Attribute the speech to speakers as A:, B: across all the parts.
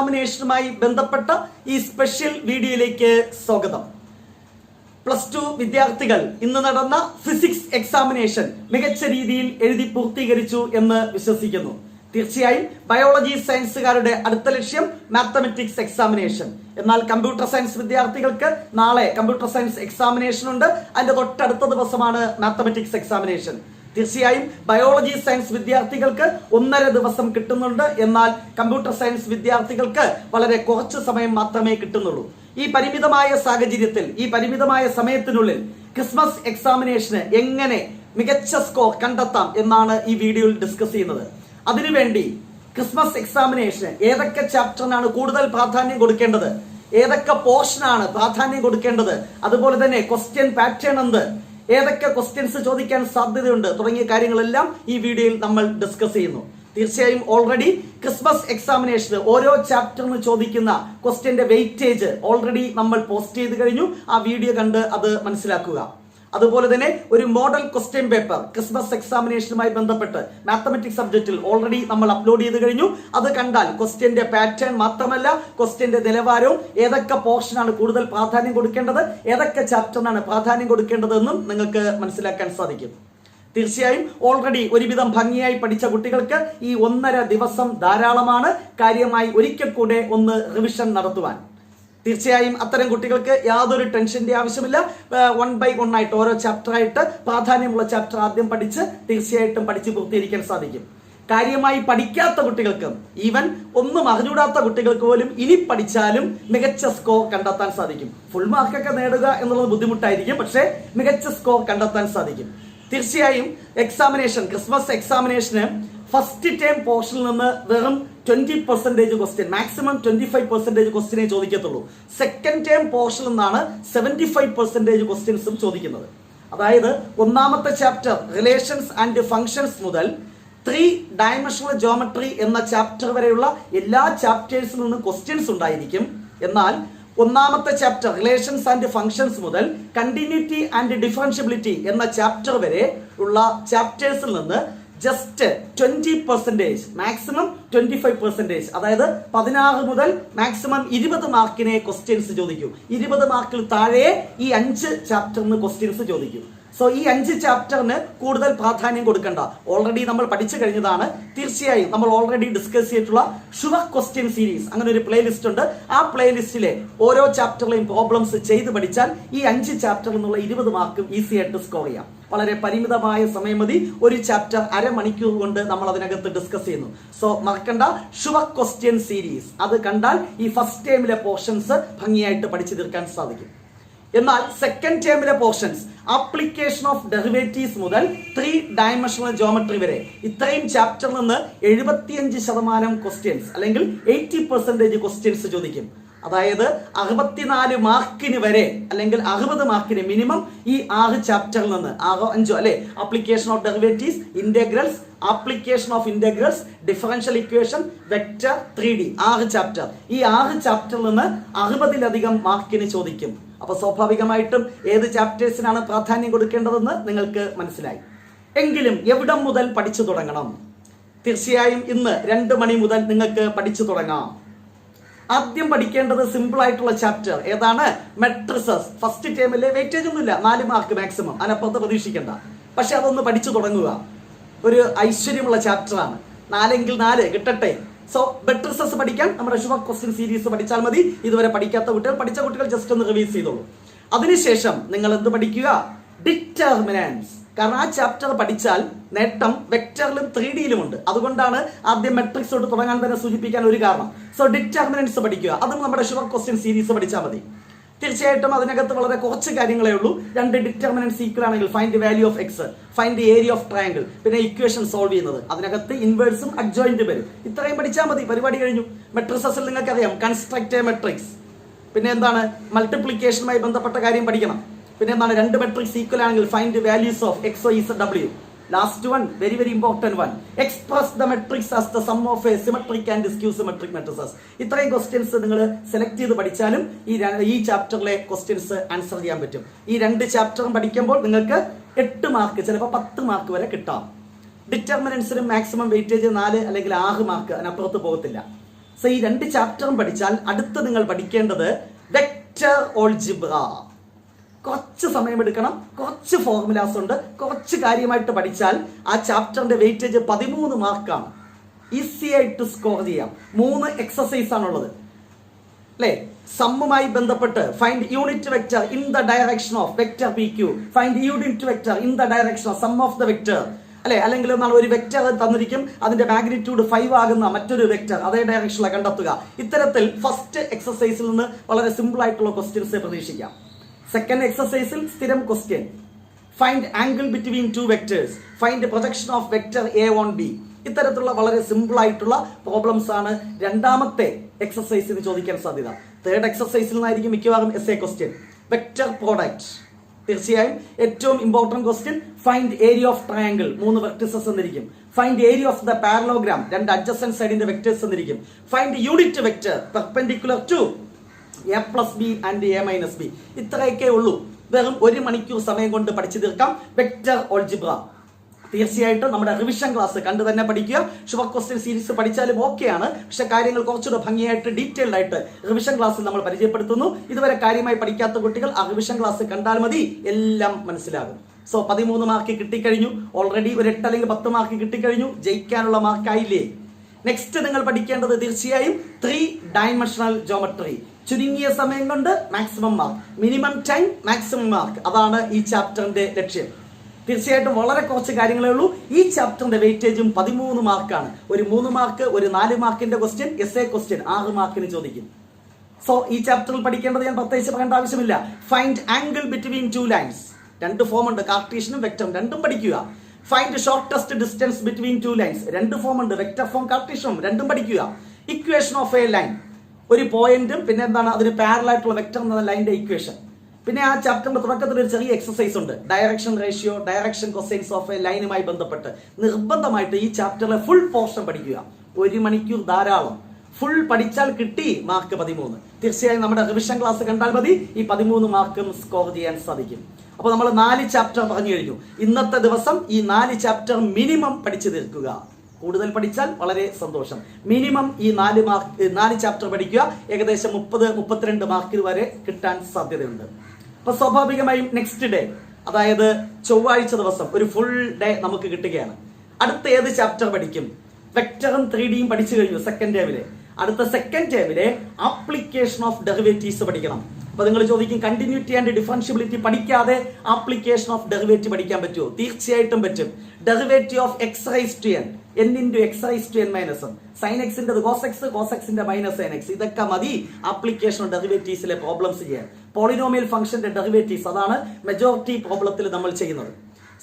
A: എക്സാമിനേഷനുമായി ബന്ധപ്പെട്ട ഈ സ്പെഷ്യൽ വീഡിയോയിലേക്ക് സ്വാഗതം. പ്ലസ് ടു വിദ്യാർത്ഥികൾ ഇന്ന് നടന്ന ഫിസിക്സ് എക്സാമിനേഷൻ മികച്ച രീതിയിൽ എഴുതി പൂർത്തീകരിച്ചു എന്ന് വിശ്വസിക്കുന്നു. തീർച്ചയായും ബയോളജി സയൻസുകാരുടെ അടുത്ത ലക്ഷ്യം മാത്തമെറ്റിക്സ് എക്സാമിനേഷൻ എന്നാൽ കമ്പ്യൂട്ടർ സയൻസ് വിദ്യാർത്ഥികൾക്ക് നാളെ കമ്പ്യൂട്ടർ സയൻസ് എക്സാമിനേഷൻ ഉണ്ട്. അതിന്റെ തൊട്ടടുത്ത ദിവസമാണ് മാത്തമെറ്റിക്സ് എക്സാമിനേഷൻ തീർച്ചയായും ബയോളജി സയൻസ് വിദ്യാർത്ഥികൾക്ക് ഒന്നര ദിവസം കിട്ടുന്നുണ്ട്. എന്നാൽ കമ്പ്യൂട്ടർ സയൻസ് വിദ്യാർത്ഥികൾക്ക് വളരെ കുറച്ച് സമയം മാത്രമേ കിട്ടുന്നുള്ളൂ. ഈ പരിമിതമായ സാഹചര്യത്തിൽ ഈ പരിമിതമായ സമയത്തിനുള്ളിൽ ക്രിസ്മസ് എക്സാമിനേഷന് എങ്ങനെ മികച്ച സ്കോർ കണ്ടെത്താം എന്നാണ് ഈ വീഡിയോയിൽ ഡിസ്കസ് ചെയ്യുന്നത്. അതിനുവേണ്ടി ക്രിസ്മസ് എക്സാമിനേഷന് ഏതൊക്കെ ചാപ്റ്ററിനാണ് കൂടുതൽ പ്രാധാന്യം കൊടുക്കേണ്ടത്? ഏതൊക്കെ പോർഷനാണ് പ്രാധാന്യം കൊടുക്കേണ്ടത്? അതുപോലെ തന്നെ ക്വസ്റ്റ്യൻ പാറ്റേൺ എന്ത്? ഏതൊക്കെ ക്വസ്റ്റ്യൻസ് ചോദിക്കാൻ സാധ്യതയുണ്ട് തുടങ്ങിയ കാര്യങ്ങളെല്ലാം ഈ വീഡിയോയിൽ നമ്മൾ ഡിസ്കസ് ചെയ്യുന്നു. തീർച്ചയായും ഓൾറെഡി ക്രിസ്മസ് എക്സാമിനേഷന് ഓരോ ചാപ്റ്ററിന് ചോദിക്കുന്ന ക്വസ്റ്റ്യന്റെ വെയിറ്റേജ് ഓൾറെഡി നമ്മൾ പോസ്റ്റ് ചെയ്ത് കഴിഞ്ഞു. ആ വീഡിയോ കണ്ട് അത് മനസ്സിലാക്കുക. അതുപോലെ തന്നെ ഒരു മോഡൽ ക്വസ്റ്റ്യൻ പേപ്പർ ക്രിസ്മസ് എക്സാമിനേഷനുമായി ബന്ധപ്പെട്ട് മാത്തമെറ്റിക്സ് സബ്ജക്റ്റിൽ ഓൾറെഡി നമ്മൾ അപ്ലോഡ് ചെയ്ത് കഴിഞ്ഞു. അത് കണ്ടാൽ ക്വസ്റ്റ്യന്റെ പാറ്റേൺ മാത്രമല്ല ക്വസ്റ്റ്യന്റെ നിലവാരവും ഏതൊക്കെ പോർഷനാണ് കൂടുതൽ പ്രാധാന്യം കൊടുക്കേണ്ടത് ഏതൊക്കെ ചാപ്റ്ററിനാണ് പ്രാധാന്യം കൊടുക്കേണ്ടതെന്നും നിങ്ങൾക്ക് മനസ്സിലാക്കാൻ സാധിക്കും. തീർച്ചയായും ഓൾറെഡി ഒരുവിധം ഭംഗിയായി പഠിച്ച കുട്ടികൾക്ക് ഈ ഒന്നര ദിവസം ധാരാളമാണ്. കാര്യമായി ഒരിക്കൽ കൂടെ ഒന്ന് റിവിഷൻ നടത്തുവാൻ. തീർച്ചയായും അത്തരം കുട്ടികൾക്ക് യാതൊരു ടെൻഷന്റെ ആവശ്യമില്ല. വൺ ബൈ വൺ ആയിട്ട് ഓരോ ചാപ്റ്റർ ആയിട്ട് പ്രാധാന്യമുള്ള ചാപ്റ്റർ ആദ്യം പഠിച്ച് തീർച്ചയായിട്ടും പഠിച്ച് പൂർത്തീകരിക്കാൻ സാധിക്കും. കാര്യമായി പഠിക്കാത്ത കുട്ടികൾക്ക് ഈവൻ ഒന്നും അറിഞ്ഞൂടാത്ത കുട്ടികൾക്ക് പോലും ഇനി പഠിച്ചാലും മികച്ച സ്കോർ കണ്ടെത്താൻ സാധിക്കും. ഫുൾ മാർക്കൊക്കെ നേടുക എന്നുള്ളത് ബുദ്ധിമുട്ടായിരിക്കും പക്ഷേ മികച്ച സ്കോർ കണ്ടെത്താൻ സാധിക്കും. തീർച്ചയായും എക്സാമിനേഷൻ ക്രിസ്മസ് എക്സാമിനേഷന് ഫസ്റ്റ് ടൈം പോർഷനിൽ നിന്ന് വെറും twenty percentage question maximum twenty five percentage ക്വസ്റ്റ്യനെ ചോദിക്കത്തുള്ളൂ. സെക്കൻഡ് ടേം പോർഷനിൽ നിന്നാണ് സെവന്റി ഫൈവ് പെർസെന്റേജ് ക്വസ്റ്റ്യൻസും ചോദിക്കുന്നത്. അതായത് ഒന്നാമത്തെ ചാപ്റ്റർ റിലേഷൻസ് ആൻഡ് ഫങ്ഷൻസ് മുതൽ ത്രീ ഡയമെൻഷണൽ ജോമെട്രി എന്ന ചാപ്റ്റർ വരെയുള്ള എല്ലാ ചാപ്റ്റേഴ്സിൽ നിന്നും ക്വസ്റ്റ്യൻസ് ഉണ്ടായിരിക്കും. എന്നാൽ ഒന്നാമത്തെ ചാപ്റ്റർ റിലേഷൻസ് ആൻഡ് ഫങ്ഷൻസ് മുതൽ കണ്ടിന്യൂറ്റി ആൻഡ് ഡിഫറൻഷ്യബിലിറ്റി എന്ന ചാപ്റ്റർ വരെ ഉള്ള ചാപ്റ്റേഴ്സിൽ നിന്ന് just twenty percentage maximum twenty five percentage അതായത് പതിനാറ് മുതൽ മാക്സിമം ഇരുപത് മാർക്കിനെ ക്വസ്റ്റ്യൻസ് ചോദിക്കും. ഇരുപത് മാർക്കിൽ താഴെ ഈ അഞ്ച് ചാപ്റ്ററിന് ക്വസ്റ്റ്യൻസ് ചോദിക്കൂ. സോ ഈ അഞ്ച് ചാപ്റ്ററിന് കൂടുതൽ പ്രാധാന്യം കൊടുക്കേണ്ട. ഓൾറെഡി നമ്മൾ പഠിച്ചു കഴിഞ്ഞതാണ്. തീർച്ചയായും നമ്മൾ ഓൾറെഡി ഡിസ്കസ് ചെയ്തിട്ടുള്ള ഷുവർ ക്വസ്റ്റ്യൻ സീരീസ് അങ്ങനെ ഒരു പ്ലേലിസ്റ്റ് ഉണ്ട്. ആ പ്ലേലിസ്റ്റിലെ ഓരോ ചാപ്റ്ററിലെയും പ്രോബ്ലംസ് ചെയ്ത് പഠിച്ചാൽ ഈ അഞ്ച് ചാപ്റ്ററിൽ നിന്നുള്ള ഇരുപത് മാർക്കും ഈസി ആയിട്ട് സ്കോർ ചെയ്യാം. വളരെ പരിമിതമായ സമയം മതി. ഒരു ചാപ്റ്റർ അരമണിക്കൂർ കൊണ്ട് നമ്മൾ അതിനകത്ത് ഡിസ്കസ് ചെയ്യുന്നു. സോ മറക്കണ്ട. ഷുവർ ക്വസ്റ്റ്യൻ സീരീസ് അത് കണ്ടാൽ ഈ ഫസ്റ്റ് ടൈമിലെ പോർഷൻസ് ഭംഗിയായിട്ട് പഠിച്ചു തീർക്കാൻ സാധിക്കും. എന്നാൽ സെക്കൻഡ് ടേമിലെ പോർഷൻസ് ആപ്ലിക്കേഷൻ ഓഫ് ഡെറിവേറ്റീവ്സ് മുതൽ ത്രീ ഡയമെൻഷണൽ ജോമെട്രി വരെ ഇത്രയും ചാപ്റ്ററിൽ നിന്ന് എഴുപത്തിയഞ്ച് ശതമാനം ക്വസ്റ്റ്യൻസ് അല്ലെങ്കിൽ എയ്റ്റി പെർസെന്റേജ് ക്വസ്റ്റ്യൻസ് ചോദിക്കും. അതായത് അറുപത്തിനാല് മാർക്കിന് വരെ അല്ലെങ്കിൽ അറുപത് മാർക്കിന് മിനിമം ഈ ആറ് ചാപ്റ്ററിൽ നിന്ന് ആറോ അഞ്ചോ അല്ലെ? Application of derivatives integrals application of integrals differential equation vector three D ആറ് ചാപ്റ്റർ ഈ ആറ് ചാപ്റ്ററിൽ നിന്ന് അറുപതിലധികം മാർക്കിന് ചോദിക്കും. അപ്പൊ സ്വാഭാവികമായിട്ടും ഏത് ചാപ്റ്റേഴ്സിനാണ് പ്രാധാന്യം കൊടുക്കേണ്ടതെന്ന് നിങ്ങൾക്ക് മനസ്സിലായി. എങ്കിലും എവിടം മുതൽ പഠിച്ചു തുടങ്ങണം? തീർച്ചയായും ഇന്ന് രണ്ട് മണി മുതൽ നിങ്ങൾക്ക് പഠിച്ചു തുടങ്ങാം. ആദ്യം പഠിക്കേണ്ടത് സിമ്പിൾ ആയിട്ടുള്ള ചാപ്റ്റർ ഏതാണ്? മെട്രിസസ് ഫസ്റ്റ് ടേമിലെ വെയിറ്റേജ് ഒന്നുമില്ല. നാല് മാർക്ക് മാക്സിമം അതിനപ്പുറത്ത് പ്രതീക്ഷിക്കേണ്ട. പക്ഷെ അതൊന്ന് പഠിച്ചു തുടങ്ങുക. ഒരു ഐശ്വര്യമുള്ള ചാപ്റ്ററാണ് നാലെങ്കിൽ നാല് കിട്ടട്ടെ? സോ ബെട്രിസസ് പഠിക്കാൻ നമ്മുടെ ശുഭ ക്വസ്റ്റ്യൻ സീരീസ് പഠിച്ചാൽ മതി. ഇതുവരെ പഠിക്കാത്ത കുട്ടികൾ പഠിച്ച കുട്ടികൾ ജസ്റ്റ് ഒന്ന് റിവീസ് ചെയ്തോളൂ. അതിനുശേഷം നിങ്ങൾ എന്ത് പഠിക്കുക? ഡിറ്റർമിനൻസ് കാരണം ആ ചാപ്റ്റർ പഠിച്ചാൽ നേട്ടം വെക്ടറിലും ത്രീ ഡിയിലും ഉണ്ട്. അതുകൊണ്ടാണ് ആദ്യം മെട്രിക്സ് തൊട്ട് തുടങ്ങാൻ തന്നെ സൂചിപ്പിക്കാൻ ഒരു കാരണം. സോ ഡിറ്റർമിനൻസ് പഠിക്കുക. അതും നമ്മുടെ ഷുവർ ക്വസ്റ്റ്യൻ സീരീസ് പഠിച്ചാൽ മതി. തീർച്ചയായിട്ടും അതിനകത്ത് വളരെ കുറച്ച് കാര്യങ്ങളേ ഉള്ളൂ. രണ്ട് ഡിറ്റർമിനൻസ് ഈക്വൽ ആണെങ്കിൽ find the value of X find the area of triangle പിന്നെ ഇക്വേഷൻ സോൾവ് ചെയ്യുന്നത്. അതിനകത്ത് ഇൻവേഴ്സും അഡ്ജോയിന്റ് വരും. ഇത്രയും പഠിച്ചാൽ മതി. പരിപാടി കഴിഞ്ഞു. മെട്രിസസിൽ നിങ്ങൾക്ക് അറിയാം കൺസ്ട്രക്ട് എ മെട്രിക്സ് പിന്നെ എന്താണ്? മൾട്ടിപ്ലിക്കേഷനുമായി ബന്ധപ്പെട്ട കാര്യം പഠിക്കണം. പിന്നെ എന്താണ്? രണ്ട് മെട്രിക്സ് ഈക്വൽ ആണെങ്കിൽ find values of X O is W last one very very important one express the matrix as the sum of a symmetric and skew symmetric matrices ഇത്രയും ക്വസ്റ്റ്യൻസ് നിങ്ങൾ സെലക്ട് ചെയ്ത് പഠിച്ചാലും ഈ ഈ ചാപ്റ്ററിലെ ക്വസ്റ്റ്യൻസ് ആൻസർ ചെയ്യാൻ പറ്റും. ഈ രണ്ട് ചാപ്റ്ററും പഠിക്കുമ്പോൾ നിങ്ങൾക്ക് എട്ട് മാർക്ക് ചിലപ്പോൾ പത്ത് മാർക്ക് വരെ കിട്ടാം. ഡിറ്റർമിനൻസിന് മാക്സിമം വെയിറ്റേജ് നാല് അല്ലെങ്കിൽ ആറ് മാർക്ക് അതിനപ്പുറത്ത് പോകത്തില്ല. സോ ഈ രണ്ട് ചാപ്റ്ററും പഠിച്ചാൽ അടുത്ത് നിങ്ങൾ പഠിക്കേണ്ടത് വെക്റ്റർ ഓൾജിബ്ര കുറച്ച് സമയമെടുക്കണം. കുറച്ച് ഫോർമുലാസ് ഉണ്ട്. കുറച്ച് കാര്യമായിട്ട് പഠിച്ചാൽ ആ ചാപ്റ്ററിന്റെ വെയിറ്റേജ് പതിമൂന്ന് മാർക്കാണ് ഈസി ആയിട്ട് സ്കോർ ചെയ്യാം. മൂന്ന് എക്സസൈസ് ആണുള്ളത്. അല്ലേ സമ്മുമായി ബന്ധപ്പെട്ട് find unit vector in the direction of vector P Q find unit vector in the direction of sum of the vector അല്ലെ അല്ലെങ്കിൽ എന്നാൽ ഒരു വെക്ടർ തന്നിരിക്കും. അതിന്റെ മാഗ്നിറ്റ്യൂഡ് ഫൈവ് ആകുന്ന മറ്റൊരു വെക്ടർ അതേ ഡയറക്ഷനിലാണ് കണ്ടെത്തുക. ഇത്തരത്തിൽ ഫസ്റ്റ് എക്സസൈസിൽ നിന്ന് വളരെ സിമ്പിൾ ആയിട്ടുള്ള ക്വസ്റ്റ്യൻസ് പ്രതീക്ഷിക്കാം. സെക്കൻഡ് എക്സസൈസിൽ സ്ഥിരം question find angle between two vectors find projection of vector A on B ഇത്തരത്തിലുള്ള വളരെ സിമ്പിൾ ആയിട്ടുള്ള പ്രോബ്ലംസ് ആണ് രണ്ടാമത്തെ എക്സസൈസിന് ചോദിക്കാൻ സാധ്യത. തേർഡ് എക്സസൈസിൽ നിന്നായിരിക്കും മിക്കവാറും as a question vector product തീർച്ചയായും ഏറ്റവും important question find area of triangle മൂന്ന് vectors എന്നിരിക്കും. Find area of the parallelogram രണ്ട് അഡ്ജസ്റ്റൻ സൈഡിന്റെ vectors എന്നിരിക്കും. Find unit vector perpendicular to a plus b and a minus b ഇത്രയൊക്കെ ഉള്ളൂ. വെറും ഒരു മണിക്കൂർ സമയം കൊണ്ട് പഠിച്ചു തീർക്കാം. വെക്ടർ ഓൾജിബ്ര തീർച്ചയായിട്ടും നമ്മുടെ റിവിഷൻ ക്ലാസ് കണ്ടു തന്നെ പഠിക്കുക. ഷുവർ ക്വസ്റ്റ്യൻ സീരീസ് പഠിച്ചാലും ഓക്കെയാണ് പക്ഷെ കാര്യങ്ങൾ കുറച്ചുകൂടെ ഭംഗിയായിട്ട് ഡീറ്റെയിൽഡ് ആയിട്ട് റിവിഷൻ ക്ലാസ്സിൽ നമ്മൾ പരിചയപ്പെടുത്തുന്നു. ഇതുവരെ കാര്യമായി പഠിക്കാത്ത കുട്ടികൾ ആ റിവിഷൻ ക്ലാസ് കണ്ടാൽ മതി. എല്ലാം മനസ്സിലാകും. സോ പതിമൂന്ന് മാർക്ക് കിട്ടിക്കഴിഞ്ഞു. ഓൾറെഡി ഒരു എട്ട് അല്ലെങ്കിൽ പത്ത് മാർക്ക് കിട്ടിക്കഴിഞ്ഞു. ജയിക്കാനുള്ള മാർക്കായില്ലേ നെക്സ്റ്റ് നിങ്ങൾ പഠിക്കേണ്ടത് തീർച്ചയായും ത്രീ ഡയമെൻഷണൽ ജോമെട്രി ചുരുങ്ങിയ സമയം കൊണ്ട് maximum mark minimum time maximum mark അതാണ് ഈ ചാപ്റ്ററിന്റെ ലക്ഷ്യം. തീർച്ചയായിട്ടും വളരെ കുറച്ച് കാര്യങ്ങളേ ഉള്ളൂ. ഈ ചാപ്റ്ററിന്റെ വെയിറ്റേജും പതിമൂന്ന് മാർക്കാണ് ഒരു മൂന്ന് മാർക്ക് ഒരു നാല് മാർക്കിന്റെ ക്വസ്റ്റ്യൻ എസ് എ ക്വസ്റ്റ്യൻ ആറ് മാർക്കിന് ചോദിക്കും. സോ ഈ ചാപ്റ്ററിൽ പഠിക്കേണ്ടത് ഞാൻ പ്രത്യേകിച്ച് പറയേണ്ട ആവശ്യമില്ല. Find angle between two lines രണ്ട് ഫോം ഉണ്ട്. കാർട്ടീഷനും വെക്ടറും രണ്ടും പഠിക്കുക. Find shortest distance between two lines രണ്ട് ഫോം ഉണ്ട്. വെക്ടർ ഫോം കാർട്ടീഷനും രണ്ടും പഠിക്കുക. ഇക്വേഷൻ ഓഫ് എ ലൈൻ ഒരു പോയിന്റും പിന്നെ എന്താണ് അതിന് പാരൽ ആയിട്ടുള്ള വെക്ടർ എന്ന ലൈന്റെ ഇക്വേഷൻ പിന്നെ ആ ചാപ്റ്ററിന്റെ തുടക്കത്തിൽ ഒരു ചെറിയ എക്സസൈസ് ഉണ്ട്. Direction ratio direction cosines of a ലൈനുമായി ബന്ധപ്പെട്ട്. നിർബന്ധമായിട്ട് ഈ ചാപ്റ്ററിലെ ഫുൾ പോർഷൻ പഠിക്കുക. ഒരു മണിക്കൂർ ധാരാളം. ഫുൾ പഠിച്ചാൽ കിട്ടി മാർക്ക് പതിമൂന്ന്. തീർച്ചയായും നമ്മുടെ റിവിഷൻ ക്ലാസ് കണ്ടാൽ മതി. ഈ പതിമൂന്ന് മാർക്കും സ്കോർ ചെയ്യാൻ സാധിക്കും. അപ്പോൾ നമ്മൾ നാല് ചാപ്റ്റർ പറഞ്ഞു കഴിഞ്ഞു. ഇന്നത്തെ ദിവസം ഈ നാല് ചാപ്റ്റർ മിനിമം പഠിച്ചു തീർക്കുക. കൂടുതൽ പഠിച്ചാൽ വളരെ സന്തോഷം. മിനിമം ഈ നാല് മാർക്ക് നാല് ചാപ്റ്റർ പഠിക്കുക. ഏകദേശം മുപ്പത് മുപ്പത്തിരണ്ട് മാർക്കിൽ വരെ കിട്ടാൻ സാധ്യതയുണ്ട്. അപ്പൊ സ്വാഭാവികമായും നെക്സ്റ്റ് ഡേ അതായത് ചൊവ്വാഴ്ച ദിവസം ഒരു ഫുൾ ഡേ നമുക്ക് കിട്ടുകയാണ്. അടുത്ത ഏത് ചാപ്റ്റർ പഠിക്കും? വെക്ടറും ത്രീ ഡിയും പഠിച്ചു കഴിഞ്ഞു സെക്കൻഡ് ടേമിൽ അടുത്ത സെക്കൻഡ് ടേമിലെ ആപ്ലിക്കേഷൻ ഓഫ് ഡെറിവേറ്റീവ്സ് പഠിക്കണം. അപ്പൊ നിങ്ങൾ ചോദിക്കും കണ്ടിന്യൂറ്റി ആൻഡ് ഡിഫറൻഷ്യബിലിറ്റി പഠിക്കാതെ ആപ്ലിക്കേഷൻ ഓഫ് ഡെറിവേറ്റീവ് പഠിക്കാൻ പറ്റുമോ? തീർച്ചയായിട്ടും പറ്റും. Derivative of x raise to n n into x raise to n minus sine എക്സിന്റെ കോസ് എക്സ് കോസ് എക്സിന്റെ മൈനസ് സൈൻ എക്സ് ഇതൊക്കെ മതി ആപ്ലിക്കേഷൻ ഡെറിവേറ്റീവ്സിലെ പ്രോബ്ലംസ് ചെയ്യാൻ. പോളിനോമിയൽ ഫംഗ്ഷന്റെ ഡെറിവേറ്റീവ്സ് അതാണ് മെജോറിറ്റി പ്രോബ്ലത്തിൽ നമ്മൾ ചെയ്യുന്നത്.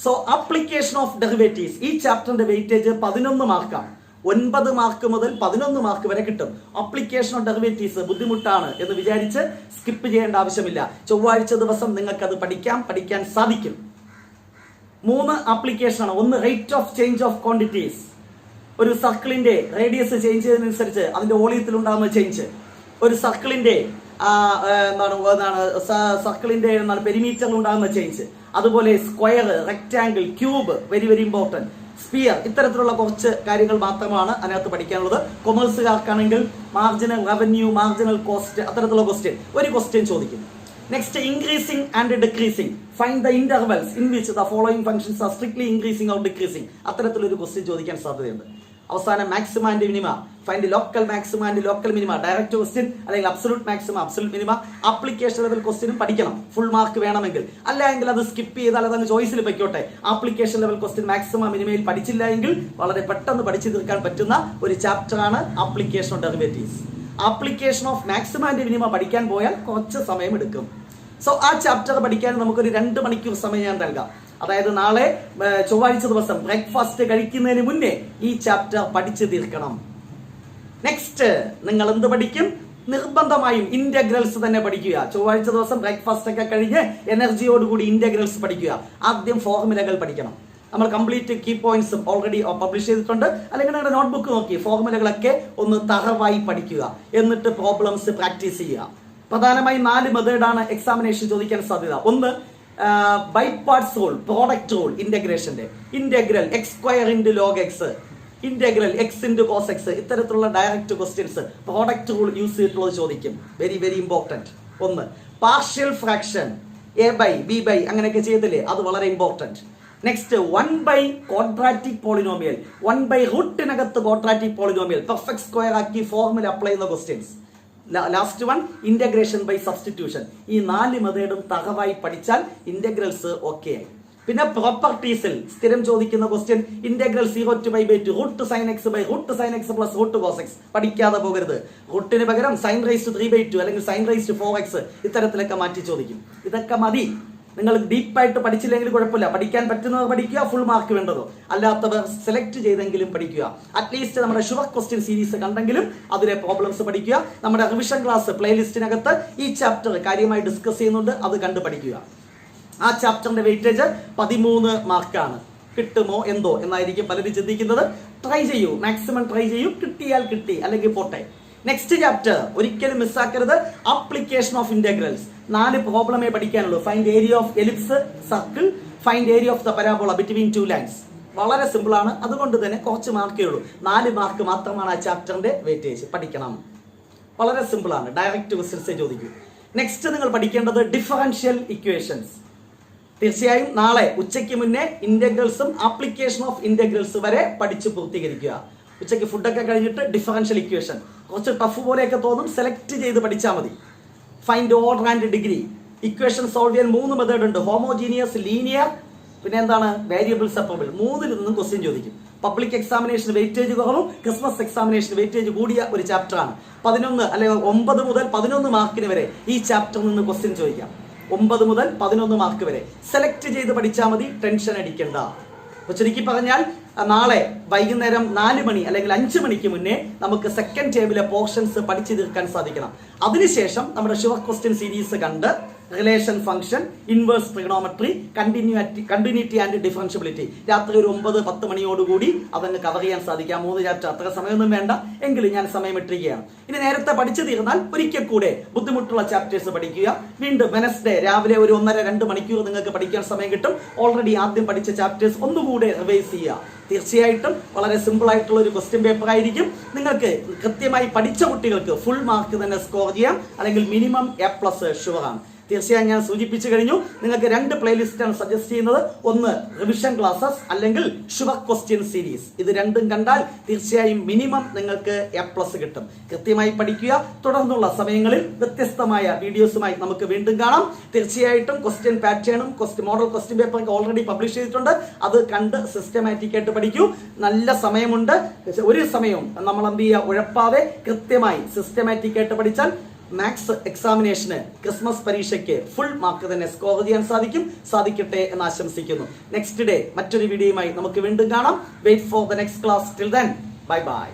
A: സോ ആപ്ലിക്കേഷൻ ഓഫ് ഡെറിവേറ്റീവ്സ് ഈ ചാപ്റ്ററിന്റെ വെയിറ്റേജ് പതിനൊന്ന് മാർക്കാണ് ഒൻപത് മാർക്ക് മുതൽ പതിനൊന്ന് മാർക്ക് വരെ കിട്ടും. അപ്ലിക്കേഷൻ ഓഫ് ഡെറിവേറ്റീവ്സ് ബുദ്ധിമുട്ടാണ് എന്ന് വിചാരിച്ച് സ്കിപ്പ് ചെയ്യേണ്ട ആവശ്യമില്ല. ചൊവ്വാഴ്ച ദിവസം നിങ്ങൾക്ക് അത് പഠിക്കാം പഠിക്കാൻ സാധിക്കും. മൂന്ന് ആപ്ലിക്കേഷൻ ആണ്. ഒന്ന് rate of change of quantities ഒരു സർക്കിളിന്റെ റേഡിയസ് ചേഞ്ച് ചെയ്തതിനനുസരിച്ച് അതിന്റെ വോളിയത്തിൽ ഉണ്ടാകുന്ന ചേഞ്ച് ഒരു സർക്കിളിന്റെ എന്താണ് എന്താണ് സർക്കിളിന്റെ എന്താണ് പെരിമീറ്ററിൽ ഉണ്ടാകുന്ന ചേഞ്ച് അതുപോലെ square rectangle cube very very important sphere ഇത്തരത്തിലുള്ള കുറച്ച് കാര്യങ്ങൾ മാത്രമാണ് അതിനകത്ത് പഠിക്കാനുള്ളത്. കൊമേഴ്സുകാർക്കാണെങ്കിൽ മാർജിനൽ റവന്യൂ മാർജിനൽ കോസ്റ്റ് അത്തരത്തിലുള്ള ക്വസ്റ്റ്യൻ ഒരു ക്വസ്റ്റ്യൻ ചോദിക്കും next increasing and decreasing find the intervals in which the following functions are strictly increasing or decreasing അത്തരത്തിലൊരു ക്വസ്റ്റ്യൻ ചോദിക്കാൻ സാധ്യതയുണ്ട്. അവസാനം maxima and minima find local maxima and local minima direct question അല്ലെങ്കിൽ absolute maxima absolute minima application level ക്വസ്റ്റ്യനും പഠിക്കണം. Full mark വേണമെങ്കിൽ. അല്ല എങ്കിൽ അത് സ്കിപ്പ് ചെയ്താൽ അതങ്ങ് ചോയ്സിൽ വെക്കോട്ടെ ആപ്ലിക്കേഷൻ ലെവൽ ക്വസ്റ്റ്യൻ മാക്സിമ മിനിമയിൽ പഠിച്ചില്ല എങ്കിൽ വളരെ പെട്ടെന്ന് പഠിച്ചു തീർക്കാൻ പറ്റുന്ന ഒരു ചാപ്റ്റർ ആണ് application derivatives application of maximum and minimum പഠിക്കാൻ പോയാൽ കുറച്ച് സമയം എടുക്കും. സോ ആ ചാപ്റ്റർ പഠിക്കാൻ നമുക്കൊരു രണ്ട് മണിക്കൂർ സമയം ഞാൻ നൽകാം. അതായത് നാളെ ചൊവ്വാഴ്ച ദിവസം ബ്രേക്ക്ഫാസ്റ്റ് കഴിക്കുന്നതിന് മുന്നേ ഈ ചാപ്റ്റർ പഠിച്ചു തീർക്കണം. നെക്സ്റ്റ് നിങ്ങൾ എന്ത് പഠിക്കും? നിർബന്ധമായും ഇന്റഗ്രൽസ് തന്നെ പഠിക്കുക. ചൊവ്വാഴ്ച ദിവസം ബ്രേക്ക്ഫാസ്റ്റ് ഒക്കെ കഴിഞ്ഞ് എനർജിയോടുകൂടി ഇന്റഗ്രൽസ് പഠിക്കുക. ആദ്യം ഫോർമുലകൾ പഠിക്കണം. നമ്മൾ complete key points already publish ചെയ്തിട്ടുണ്ട്. അല്ലെങ്കിൽ നിങ്ങളുടെ നോട്ട്ബുക്ക് നോക്കി ഫോർമുലകളൊക്കെ ഒന്ന് തറവായി പഠിക്കുക. എന്നിട്ട് പ്രോബ്ലംസ് പ്രാക്ടീസ് ചെയ്യുക. പ്രധാനമായും നാല് മെത്തേഡാണ് എക്സാമിനേഷൻ ചോദിക്കാൻ സാധ്യത. ഒന്ന് by parts rule product rule ഇന്റഗ്രേഷന്റെ integral x square into log x integral x into cos x ഇത്തരത്തിലുള്ള direct questions product rule use ചെയ്തിട്ടുള്ളത് ചോദിക്കും. വെരി വെരി ഇമ്പോർട്ടന്റ് ഒന്ന് partial fraction a by b by അങ്ങനെയൊക്കെ ചെയ്തില്ലേ അത് വളരെ important next one by quadratic polynomial one by റൂട്ടിനകത്ത് quadratic polynomial perfect square ആക്കി formula apply ചെയ്യുന്ന questions last one integration by substitution ഈ നാല് മെതേഡും തകവായി പഠിച്ചാൽ ഇന്റഗ്രൽസ് ഓക്കെ ആയി. പിന്നെ പ്രോപ്പർട്ടീസിൽ സ്ഥിരം ചോദിക്കുന്ന question integral zero to pi by two root sine x by root sine x plus root cos x പഠിക്കാതെ പോകരുത്. റൂട്ടിന് പകരം sine raise to three by two അല്ലെങ്കിൽ sine raise to four x ഇത്തരത്തിലൊക്കെ മാറ്റി ചോദിക്കും. ഇതൊക്കെ മതി. നിങ്ങൾ ഡീപ്പായിട്ട് പഠിച്ചില്ലെങ്കിൽ കുഴപ്പമില്ല. പഠിക്കാൻ പറ്റുന്നവർ പഠിക്കുക ഫുൾ മാർക്ക് വേണ്ടതോ. അല്ലാത്തവർ സെലക്ട് ചെയ്തെങ്കിലും പഠിക്കുക. അറ്റ്ലീസ്റ്റ് നമ്മുടെ ഷുവർ ക്വസ്റ്റ്യൻ സീരീസ് കണ്ടെങ്കിലും അതിലെ പ്രോബ്ലംസ് പഠിക്കുക. നമ്മുടെ റിവിഷൻ ക്ലാസ് പ്ലേലിസ്റ്റിനകത്ത് ഈ ചാപ്റ്റർ കാര്യമായി ഡിസ്കസ് ചെയ്യുന്നുണ്ട്. അത് കണ്ട് പഠിക്കുക. ആ ചാപ്റ്ററിന്റെ വെയിറ്റേജ് പതിമൂന്ന് മാർക്കാണ് കിട്ടുമോ എന്തോ എന്നായിരിക്കും പലരും ചിന്തിക്കുന്നത്. ട്രൈ ചെയ്യൂ. മാക്സിമം ട്രൈ ചെയ്യൂ. കിട്ടിയാൽ കിട്ടി. അല്ലെങ്കിൽ പോട്ടെ. നെക്സ്റ്റ് ചാപ്റ്റർ ഒരിക്കലും മിസ്സാക്കരുത് ആപ്ലിക്കേഷൻ ഓഫ് ഇന്റഗ്രൽസ് നാല് പ്രോബ്ലമേ പഠിക്കാനുള്ളൂ. Find area of ellipse circle find area of the parabola between two lines വളരെ സിമ്പിൾ ആണ്. അതുകൊണ്ട് തന്നെ കുറച്ച് മാർക്കേ ഉള്ളൂ നാല് മാർക്ക് മാത്രമാണ് ആ ചാപ്റ്ററിന്റെ വെയിറ്റേജ് പഠിക്കണം. വളരെ സിമ്പിൾ ആണ്. ഡയറക്റ്റ് ക്വസ്റ്റ്യൻസേ ചോദിക്കും. നെക്സ്റ്റ് നിങ്ങൾ പഠിക്കേണ്ടത് ഡിഫറൻഷ്യൽ ഇക്വേഷൻസ് തീർച്ചയായും നാളെ ഉച്ചയ്ക്ക് മുന്നേ ഇന്റഗ്രൽസും ആപ്ലിക്കേഷൻ ഓഫ് ഇന്റഗ്രൽസ് വരെ പഠിച്ച് പൂർത്തീകരിക്കുക. ഉച്ചയ്ക്ക് ഫുഡൊക്കെ കഴിഞ്ഞിട്ട് ഡിഫറൻഷ്യൽ ഇക്വേഷൻ കുറച്ച് ടഫ് പോലെയൊക്കെ തോന്നും. സെലക്ട് ചെയ്ത് പഠിച്ചാൽ മതി. Find order and degree equation solve ചെയ്യാൻ മൂന്ന് മെത്തേഡ് ഉണ്ട്. ഹോമോജീനിയസ് ലീനിയർ പിന്നെ എന്താണ്? വേരിയബിൾ സെപ്പറബിൾ മൂന്നിൽ നിന്നും ക്വസ്റ്റ്യൻ ചോദിക്കും. പബ്ലിക് എക്സാമിനേഷൻ വെയിറ്റേജ് കുറവും ക്രിസ്മസ് എക്സാമിനേഷൻ വെയിറ്റേജ് കൂടിയ ഒരു ചാപ്റ്റർ ആണ്. പതിനൊന്ന് അല്ലെങ്കിൽ ഒമ്പത് മുതൽ പതിനൊന്ന് മാർക്കിന് വരെ ഈ ചാപ്റ്ററിൽ നിന്ന് ക്വസ്റ്റ്യൻ ചോദിക്കാം. ഒമ്പത് മുതൽ പതിനൊന്ന് മാർക്ക് വരെ. സെലക്ട് ചെയ്ത് പഠിച്ചാൽ മതി. ടെൻഷൻ അടിക്കണ്ട. അപ്പൊ ചുരുക്കി പറഞ്ഞാൽ നാളെ വൈകുന്നേരം നാല് മണി അല്ലെങ്കിൽ അഞ്ച് മണിക്ക് മുന്നേ നമുക്ക് സെക്കൻഡ് ടേബിലെ പോർഷൻസ് പഠിച്ചു തീർക്കാൻ സാധിക്കണം. അതിനുശേഷം നമ്മുടെ ഷുവർ ക്വസ്റ്റ്യൻ സീരീസ് കണ്ട് relation function inverse trigonometry continuity continuity and differentiability രാത്രി ഒരു ഒമ്പത് പത്ത് മണിയോടുകൂടി അതങ്ങ് കവർ ചെയ്യാൻ സാധിക്കാം. മൂന്ന് ചാപ്റ്റർ അത്ര സമയമൊന്നും വേണ്ട. എങ്കിലും ഞാൻ സമയം ഇട്ടിരിക്കുകയാണ് ഇനി നേരത്തെ പഠിച്ചു തീർന്നാൽ ഒരിക്കൽ കൂടെ ബുദ്ധിമുട്ടുള്ള ചാപ്റ്റേഴ്സ് പഠിക്കുക. വീണ്ടും വെനസ്ഡേ രാവിലെ ഒരു ഒന്നര രണ്ട് മണിക്കൂർ നിങ്ങൾക്ക് പഠിക്കാൻ സമയം കിട്ടും. ഓൾറെഡി ആദ്യം പഠിച്ച ചാപ്റ്റേഴ്സ് ഒന്നുകൂടെ റിവൈസ് ചെയ്യുക. തീർച്ചയായിട്ടും വളരെ സിമ്പിൾ ആയിട്ടുള്ള ഒരു ക്വസ്റ്റ്യൻ പേപ്പർ ആയിരിക്കും. നിങ്ങൾക്ക് കൃത്യമായി പഠിച്ച കുട്ടികൾക്ക് ഫുൾ മാർക്ക് തന്നെ സ്കോർ ചെയ്യാം. അല്ലെങ്കിൽ മിനിമം എ പ്ലസ് ഷുവറാണ് തീർച്ചയായും ഞാൻ സൂചിപ്പിച്ചു കഴിഞ്ഞു. നിങ്ങൾക്ക് രണ്ട് പ്ലേലിസ്റ്റാണ് സജസ്റ്റ് ചെയ്യുന്നത്. ഒന്ന് റിവിഷൻ ക്ലാസ്സസ് അല്ലെങ്കിൽ ശുഭ ക്വസ്റ്റ്യൻ സീരീസ് ഇത് രണ്ടും കണ്ടാൽ തീർച്ചയായും മിനിമം നിങ്ങൾക്ക് എ പ്ലസ് കിട്ടും. കൃത്യമായി പഠിക്കുക. തുടർന്നുള്ള സമയങ്ങളിൽ വ്യത്യസ്തമായ വീഡിയോസുമായി നമുക്ക് വീണ്ടും കാണാം. തീർച്ചയായിട്ടും ക്വസ്റ്റ്യൻ പാറ്റേണും ക്വസ്റ്റ്യൻ മോഡൽ ക്വസ്റ്റ്യൻ പേപ്പറൊക്കെ ഓൾറെഡി പബ്ലിഷ് ചെയ്തിട്ടുണ്ട്. അത് കണ്ട് സിസ്റ്റമാറ്റിക് ആയിട്ട് പഠിക്കൂ. നല്ല സമയമുണ്ട്. ഒരു സമയവും നമ്മൾ എന്ത് ചെയ്യുക? ഉഴപ്പാതെ കൃത്യമായി സിസ്റ്റമാറ്റിക് ആയിട്ട് പഠിച്ചാൽ മാത്സ് എക്സാമിനേഷന് ക്രിസ്മസ് പരീക്ഷയ്ക്ക് ഫുൾ മാർക്ക് തന്നെ സ്കോർ ചെയ്യാൻ സാധിക്കും സാധിക്കട്ടെ എന്ന് ആശംസിക്കുന്നു. നെക്സ്റ്റ് ഡേ മറ്റൊരു വീഡിയോയുമായി നമുക്ക് വീണ്ടും കാണാം. Wait for the next class till then bye bye